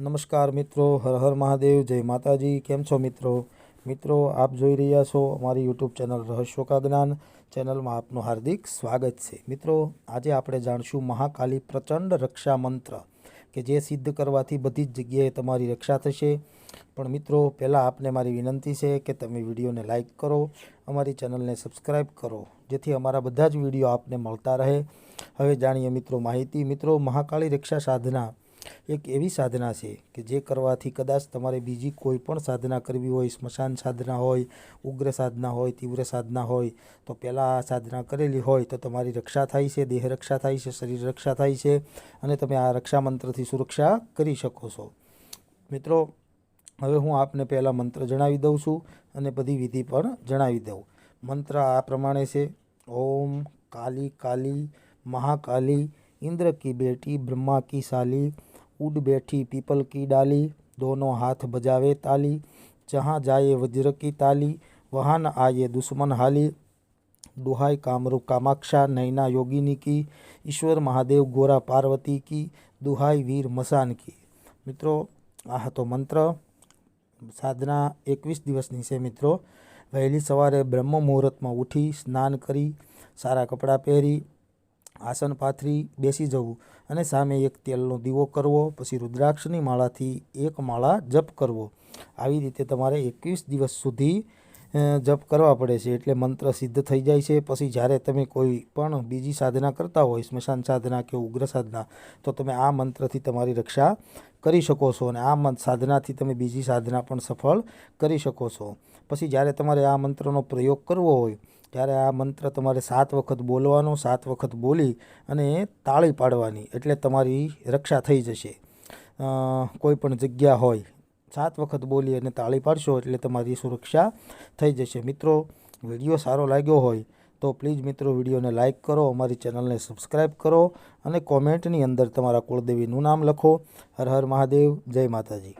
નમસ્કાર મિત્રો, હર હર મહાદેવ, જય માતાજી, કેમ છો મિત્રો? મિત્રો, આપ જોઈ રહ્યા છો અમારી યુટ્યુબ ચેનલ રહસ્યોકા જ્ઞાન ચેનલમાં આપનું હાર્દિક સ્વાગત છે. મિત્રો, આજે આપણે જાણશું મહાકાલી પ્રચંડ રક્ષા મંત્ર, કે જે સિદ્ધ કરવાથી બધી જ જગ્યાએ તમારી રક્ષા થશે. પણ મિત્રો, પહેલાં આપને મારી વિનંતી છે કે તમે વિડીયોને લાઇક કરો, અમારી ચેનલને સબસ્ક્રાઈબ કરો, જેથી અમારા બધા જ વીડિયો આપને મળતા રહે. હવે જાણીએ મિત્રો માહિતી. મિત્રો, મહાકાળી રક્ષા સાધના એક એવી સાધના છે કે જે કરવાથી કદાચ તમારે બીજી કોઈ પણ સાધના કરવી હોય, સ્મશાન સાધના હોય, ઉગ્ર સાધના હોય, તીવ્ર સાધના હોય, તો પહેલાં આ સાધના કરેલી હોય તો તમારી રક્ષા થાય છે, દેહ રક્ષા થાય છે, શરીર રક્ષા થાય છે અને તમે આ રક્ષા મંત્રથી સુરક્ષા કરી શકો છો. મિત્રો, હવે હું આપને પહેલાં મંત્ર જણાવી દઉં છું અને બધી વિધિ પણ જણાવી દઉં. મંત્ર આ પ્રમાણે છે. ઓમ કાલી કાલી, મહાકાલી, ઇન્દ્ર કી બેટી, બ્રહ્મા કી સાલી उड बैठी पीपल की डाली दोनों हाथ बजावे ताली जहाँ जाए वज्र की ताली वहाँ न आए दुश्मन हाली दुहाई कामरूप कामाक्षा नैना योगिनी की ईश्वर महादेव गोरा पार्वती की दुहाई વીર મસાન કી મિત્રો આ હતો મંત્ર સાધના એકવીસ દિવસની છે મિત્રો વહેલી સવારે બ્રહ્મ મુહૂર્તમાં ઉઠી સ્નાન કરી સારા કપડાં પહેરી આસન પાથરી બેસી જવું અને સામે એક તેલનો દીવો કરવો, પછી રુદ્રાક્ષની માળાથી એક માળા જપ કરવો. આવી રીતે તમારે એકવીસ દિવસ સુધી જપ કરવા પડે છે એટલે મંત્ર સિદ્ધ થઈ જાય છે. પછી જ્યારે તમે કોઈ પણ બીજી સાધના કરતા હોય, સ્મશાન સાધના કે ઉગ્ર સાધના, તો તમે આ મંત્રથી તમારી રક્ષા કરી શકો છો અને આ સાધનાથી તમે બીજી સાધના પણ સફળ કરી શકો છો. પછી જ્યારે તમારે આ મંત્રનો પ્રયોગ કરવો હોય ત્યારે આ મંત્ર તમારે સાત વખત બોલવાનો, સાત વખત બોલી અને તાળી પાડવાની એટલે તમારી રક્ષા થઈ જશે. કોઈ પણ જગ્યા હોય, સાત વખત બોલી અને તાળી પાડશો એટલે તમારી સુરક્ષા થઈ જશે. મિત્રો, વીડિયો સારો લાગ્યો હોય તો પ્લીઝ મિત્રો વિડીયોને લાઇક કરો, અમારી ચેનલને સબસ્ક્રાઈબ કરો અને કોમેન્ટની અંદર તમારા કુળદેવીનું નામ લખો. હર હર મહાદેવ, જય માતાજી.